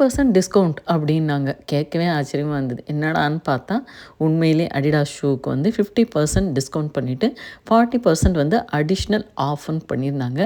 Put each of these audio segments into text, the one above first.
Percent discount அப்படின்னாங்க. கேட்கவே ஆச்சரியமாக இருந்தது. என்னடான்னு பார்த்தா உண்மையிலே அடிடாஸ் ஷூவுக்கு வந்து ஃபிஃப்டி பர்சன்ட் டிஸ்கவுண்ட் பண்ணிவிட்டு ஃபார்ட்டி பர்சன்ட் வந்து அடிஷ்னல் ஆஃப்னு பண்ணியிருந்தாங்க.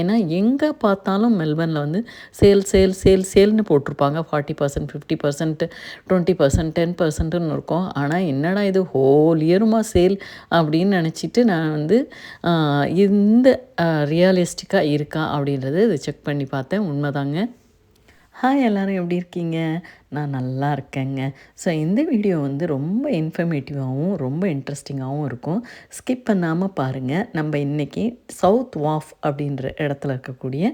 ஏன்னா எங்கே பார்த்தாலும் மெல்பர்னில் வந்து சேல் சேல் சேல் சேல்னு போட்டிருப்பாங்க. Forty percent fifty percent twenty percent ten பர்சன்ட்டுன்னு இருக்கும். ஆனால் என்னடா இது ஹோல் இயருமா சேல் அப்படின்னு நினச்சிட்டு நான் வந்து இந்த ரியலிஸ்டிக்காக இருக்கா அப்படின்றத இதை செக் பண்ணி பார்த்தேன். உண்மைதாங்க. ஹாய் எல்லோரும் எப்படி இருக்கீங்க? நான் நல்லா இருக்கேங்க. ஸோ இந்த வீடியோ வந்து ரொம்ப இன்ஃபர்மேட்டிவாகவும் ரொம்ப இன்ட்ரெஸ்டிங்காகவும் இருக்கும். ஸ்கிப் பண்ணாமல் பாருங்கள் நம்ம இன்றைக்கி சவுத் வாஃப் அப்படின்ற இடத்துல இருக்கக்கூடிய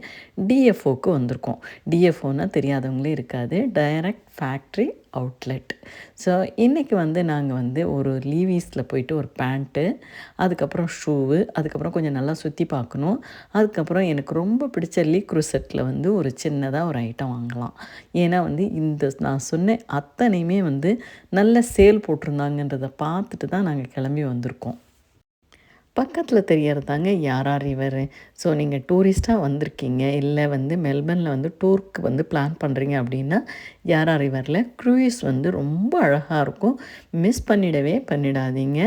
டிஎஃப்ஓக்கு வந்திருக்கோம். டிஎஃப்ஓனால் தெரியாதவங்களே இருக்காது. டைரக்ட் ஃபேக்ட்ரி அவுட்லெட் ஸோ இன்றைக்கி வந்து நாங்கள் வந்து ஒரு லீவீஸில் போயிட்டு ஒரு பேண்ட்டு அதுக்கப்புறம் ஷூவு அதுக்கப்புறம் கொஞ்சம் நல்லா சுற்றி பார்க்கணும். அதுக்கப்புறம் எனக்கு ரொம்ப பிடிச்ச லீ குருசெட்டில் வந்து ஒரு சின்னதாக ஒரு ஐட்டம் வாங்கலாம். ஏன்னா வந்து இந்த நான் சொன்னேன் அத்தனையுமே வந்து நல்ல சேல் போட்டிருந்தாங்கன்றதை பார்த்துட்டு தான் நாங்கள் கிளம்பி வந்திருக்கோம். பக்கத்தில் தெரியறதாங்க யாரார் இவர்? ஸோ நீங்கள் டூரிஸ்ட்டாக வந்திருக்கீங்க இல்லை வந்து மெல்பர்னில் வந்து டூருக்கு வந்து பிளான் பண்ணுறீங்க அப்படின்னா யாரார் இவரில்? க்ரூயிஸ் வந்து ரொம்ப அழகாக இருக்கும். மிஸ் பண்ணிடவே பண்ணிடாதீங்க.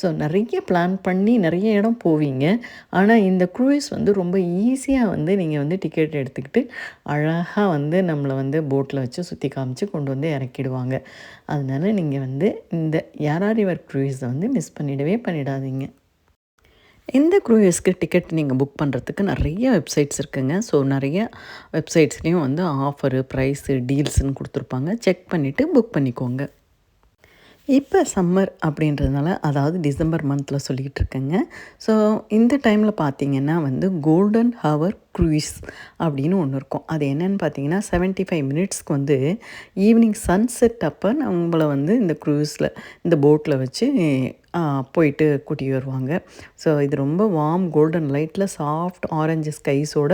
ஸோ நிறைய பிளான் பண்ணி நிறைய இடம் போவீங்க. ஆனால் இந்த க்ரூயிஸ் வந்து ரொம்ப ஈஸியாக வந்து நீங்கள் வந்து டிக்கெட் எடுத்துக்கிட்டு அழகாக வந்து நம்மளை வந்து போட்டில் வச்சு சுற்றி காமிச்சு கொண்டு வந்து இறக்கிடுவாங்க. அதனால் நீங்கள் வந்து இந்த யாரா ரிவர் க்ரூயிஸை வந்து மிஸ் பண்ணிடவே பண்ணிடாதீங்க. இந்த க்ரூயஸ்க்கு டிக்கெட் நீங்கள் புக் பண்ணுறதுக்கு நிறைய வெப்சைட்ஸ் இருக்குங்க. ஸோ நிறைய வெப்சைட்ஸ்லேயும் வந்து ஆஃபரு ப்ரைஸு டீல்ஸ்னு கொடுத்துருப்பாங்க. செக் பண்ணிவிட்டு புக் பண்ணிக்கோங்க. இப்போ சம்மர் அப்படின்றதுனால அதாவது டிசம்பர் மந்தில் சொல்லிக்கிட்டு இருக்கேங்க ஸோ இந்த டைமில் பார்த்தீங்கன்னா வந்து கோல்டன் ஹவர் க்ரூயிஸ் அப்படின்னு ஒன்று இருக்கும். அது என்னென்னு பார்த்தீங்கன்னா 75 ஃபைவ் மினிட்ஸ்க்கு வந்து ஈவினிங் சன்செட் அப்போ நம்மளை வந்து இந்த க்ரூஸில் இந்த போட்டில் வச்சு போயிட்டு கூட்டி வருவாங்க. ஸோ இது ரொம்ப வார்ம் கோல்டன் லைட்டில் சாஃப்ட் ஆரஞ்சு ஸ்கைஸோட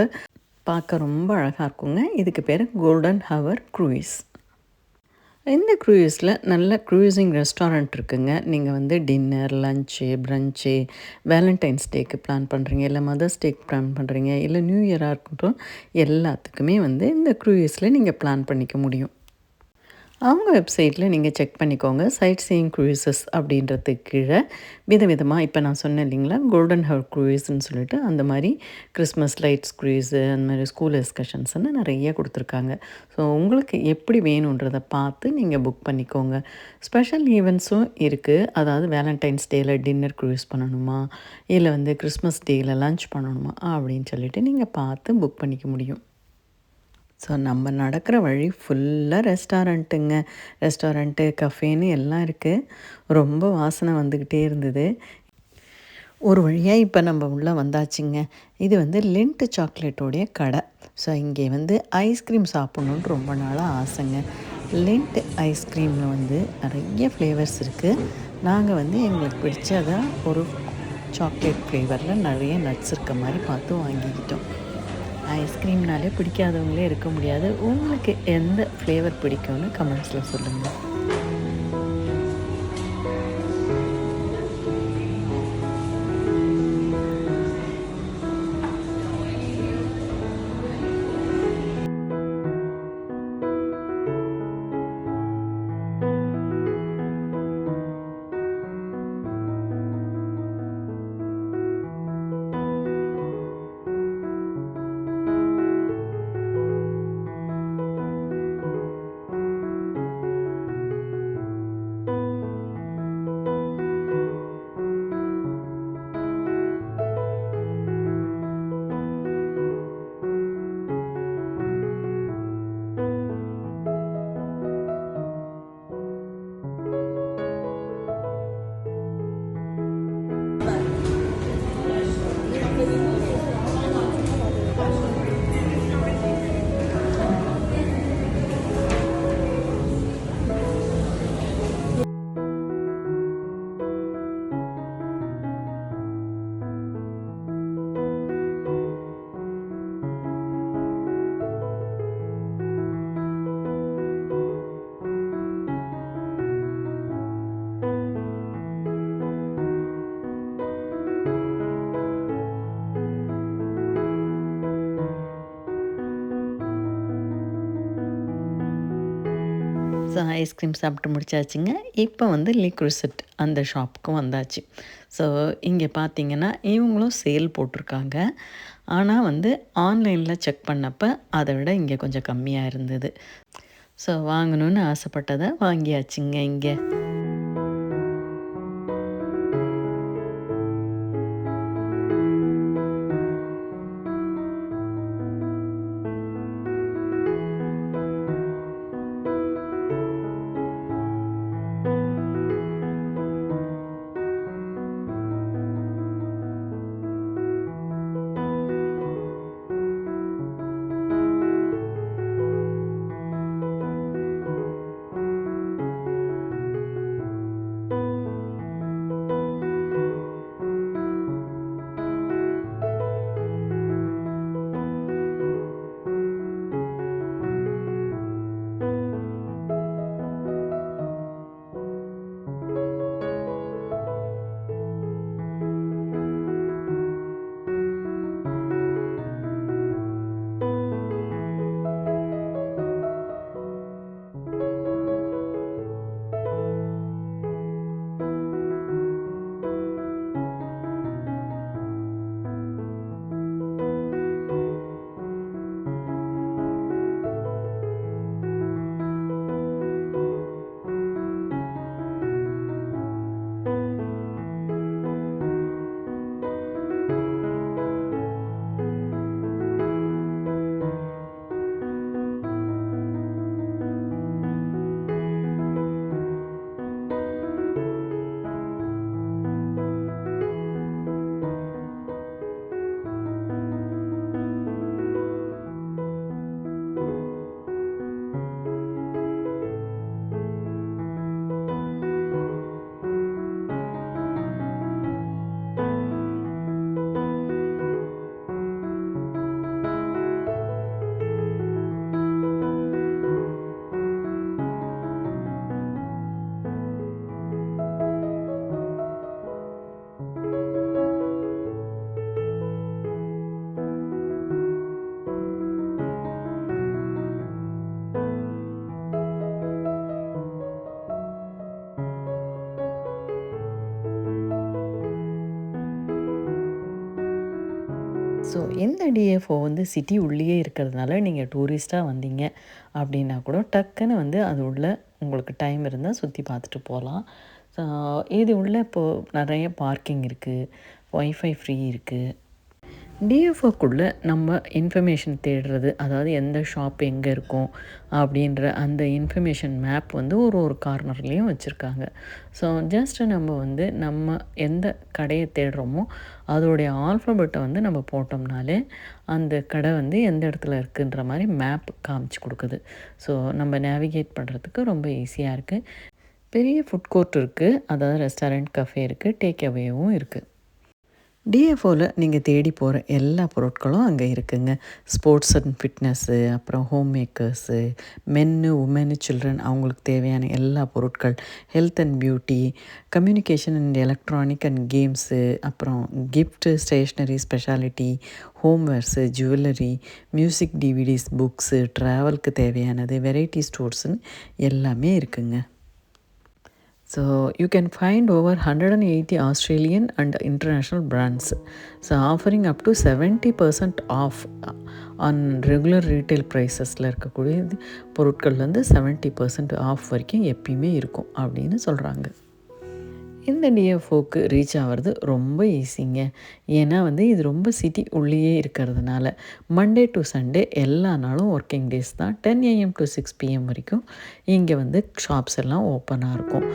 பார்க்க ரொம்ப அழகாக இருக்குங்க. இதுக்கு பேர் கோல்டன் ஹவர் க்ரூயிஸ் இந்த க்ரூயிஸில் நல்ல க்ரூயிசிங் ரெஸ்டாரண்ட் இருக்குங்க. நீங்கள் வந்து டின்னர் லஞ்சு ப்ரன்ச்சு வேலண்டைன்ஸ் டேக்கு பிளான் பண்ணுறீங்க இல்லை மதர்ஸ் டேக்கு பிளான் பண்ணுறீங்க இல்லை நியூ இயராக இருக்கட்டும் எல்லாத்துக்குமே வந்து இந்த க்ரூயிஸில் நீங்கள் பிளான் பண்ணிக்க முடியும். அவங்க வெப்சைட்டில் நீங்கள் செக் பண்ணிக்கோங்க. சைட் சீயிங் க்ரூயிசஸ் அப்படின்றதுக்கு கீழே. விதவிதமாக இப்போ நான் சொன்னேன் இல்லைங்களா? கோல்டன் ஹவர் க்ரூயிஸ்ன்னு சொல்லிட்டு அந்த மாதிரி கிறிஸ்மஸ் லைட்ஸ் க்ரூயிஸு அந்த மாதிரி ஸ்கூல் எக்ஸ்கர்ஷன்ஸ்னு நிறைய கொடுத்துருக்காங்க. ஸோ உங்களுக்கு எப்படி வேணுன்றதை பார்த்து நீங்கள் புக் பண்ணிக்கோங்க. ஸ்பெஷல் ஈவெண்ட்ஸும் இருக்குது அதாவது வேலண்டைன்ஸ் டேயில் டின்னர் க்ரூயிஸ் பண்ணணுமா? இல்லை வந்து கிறிஸ்மஸ் டேயில் லன்ச் பண்ணணுமா? அப்படின்னு சொல்லிட்டு நீங்கள் பார்த்து புக் பண்ணிக்க முடியும். ஸோ நம்ம நடக்கிற வழி ஃபுல்லாக ரெஸ்டாரண்ட்டுங்க ரெஸ்டாரண்ட்டு கஃபேன்னு எல்லாம் இருக்குது ரொம்ப வாசனை வந்துக்கிட்டே இருந்தது. ஒரு வழியாக இப்போ நம்ம உள்ளே வந்தாச்சுங்க. இது வந்து லிண்ட் சாக்லேட்டோடைய கடை. ஸோ இங்கே வந்து ஐஸ்கிரீம் சாப்பிட்ணுன்னு ரொம்ப நாளாக ஆசைங்க. லிண்ட் ஐஸ்கிரீமில் வந்து நிறைய ஃப்ளேவர்ஸ் இருக்குது நாங்கள் வந்து எங்களுக்கு பிடிச்சதாக ஒரு சாக்லேட் ஃப்ளேவரில் நிறைய நட்ஸ் இருக்க மாதிரி பார்த்து வாங்கிக்கிட்டோம். ஐஸ்கிரீம்னாலே பிடிக்காதவங்களே இருக்க முடியாது. உங்களுக்கு எந்த ஃப்ளேவர் பிடிக்கும்னு கமெண்ட்ஸில் சொல்லுங்கள் ஸோ ஐஸ்கிரீம் சாப்பிட்டு முடிச்சாச்சுங்க. இப்போ வந்து லிக்விசிட் அந்த ஷாப்புக்கும் வந்தாச்சு. ஸோ இங்கே பார்த்தீங்கன்னா இவங்களும் சேல் போட்டிருக்காங்க. ஆனால் வந்து ஆன்லைனில் செக் பண்ணப்போ அதை விட இங்கே கொஞ்சம் கம்மியாக இருந்தது. ஸோ வாங்கணும்னு ஆசைப்பட்டதை வாங்கியாச்சுங்க இங்கே. எந்த டிஎஃப்ஓ வந்து சிட்டி உள்ளேயே இருக்கிறதுனால நீங்கள் டூரிஸ்ட்டாக வந்தீங்க அப்படின்னா கூட டக்குன்னு வந்து அது உள்ள உங்களுக்கு டைம் இருந்தால் சுற்றி பார்த்துட்டு போகலாம் இது உள்ள இப்போது நிறைய பார்க்கிங் இருக்குது ஒய்ஃபை ஃப்ரீ இருக்குது டிஎஃப்ஓக்குள்ளே நம்ம இன்ஃபர்மேஷன் தேடுறது அதாவது எந்த ஷாப் எங்கே இருக்கும் அப்படின்ற அந்த இன்ஃபர்மேஷன் மேப் வந்து ஒரு ஒரு கார்னர்லேயும் வச்சுருக்காங்க. ஸோ ஜஸ்ட் நம்ம வந்து நம்ம எந்த கடையை தேடுறோமோ அதோடைய ஆல்ஃபபெட்டை வந்து நம்ம போட்டோம்னாலே அந்த கடை வந்து எந்த இடத்துல இருக்குன்ற மாதிரி மேப் காமிச்சு கொடுக்குது. ஸோ நம்ம நேவிகேட் பண்ணுறதுக்கு ரொம்ப ஈஸியாக இருக்குது பெரிய ஃபுட் கோர்ட் இருக்குது அதாவது ரெஸ்டாரண்ட் கஃபே இருக்குது டேக் அவேவும் இருக்குது டிஎஃப்ஓவில் நீங்கள் தேடி போகிற எல்லா பொருட்களும் அங்கே இருக்குங்க. ஸ்போர்ட்ஸ் அண்ட் ஃபிட்னஸ்ஸு அப்புறம் home makers men women children அவங்களுக்கு தேவையான எல்லா பொருட்கள். Health and beauty communication and electronic and games அப்புறம் gift stationery speciality homewares jewellery music DVDs books ட்ராவலுக்கு தேவையானது வெரைட்டி ஸ்டோர்ஸுன்னு எல்லாமே இருக்குங்க. So you can find over hundred and eighty Australian and international brands. So offering up to 70% off on regular retail ப்ரைஸஸில் இருக்கக்கூடிய பொருட்கள் வந்து seventy percent of வரைக்கும் எப்பயுமே இருக்கும் அப்படின்னு சொல்கிறாங்க இந்த டிஎஃப்ஓக்கு ரீச் ஆகிறது ரொம்ப ஈஸிங்க ஏன்னா வந்து இது ரொம்ப சிட்டி உள்ளேயே இருக்கிறதுனால மண்டே டு சண்டே எல்லா நாளும் ஒர்க்கிங் டேஸ் தான். Ten AM to six PM வரைக்கும் இங்கே வந்து ஷாப்ஸ் எல்லாம் ஓப்பனாக இருக்கும்.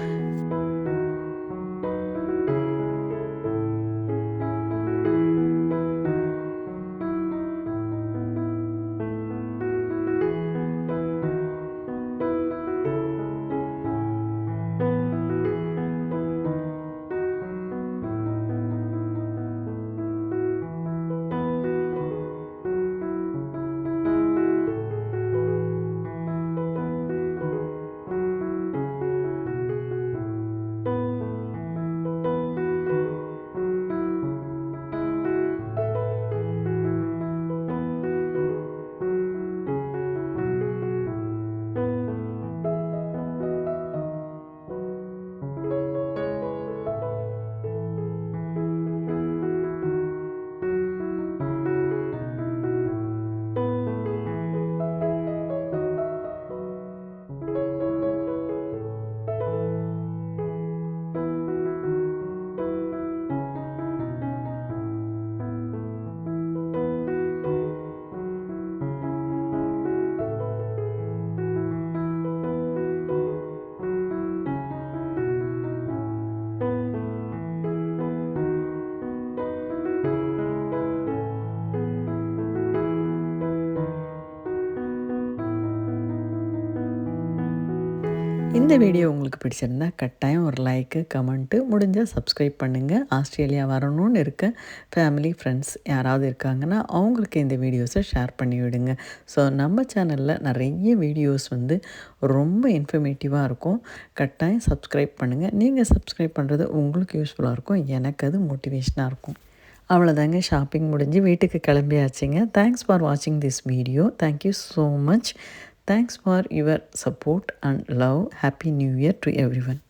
இந்த வீடியோ உங்களுக்கு பிடிச்சிருந்தா கட்டாயம் ஒரு லைக்கு கமெண்ட்டு முடிஞ்சால் சப்ஸ்கிரைப் பண்ணுங்கள் ஆஸ்திரேலியா வரணும்னு இருக்க ஃபேமிலி ஃப்ரெண்ட்ஸ் யாராவது இருக்காங்கன்னா அவங்களுக்கு இந்த வீடியோஸை ஷேர் பண்ணி விடுங்க. ஸோ நம்ம சேனலில் நிறைய வீடியோஸ் வந்து ரொம்ப இன்ஃபர்மேட்டிவாக இருக்கும். கட்டாயம் சப்ஸ்கிரைப் பண்ணுங்கள் நீங்கள் சப்ஸ்கிரைப் பண்ணுறது உங்களுக்கு யூஸ்ஃபுல்லாக இருக்கும். எனக்கு அது மோட்டிவேஷனாக இருக்கும். அவ்வளோதாங்க ஷாப்பிங் முடிஞ்சு வீட்டுக்கு கிளம்பியாச்சுங்க. தேங்க்ஸ் ஃபார் வாட்சிங் this video thank you so much Thanks for your support and love. Happy New Year to everyone.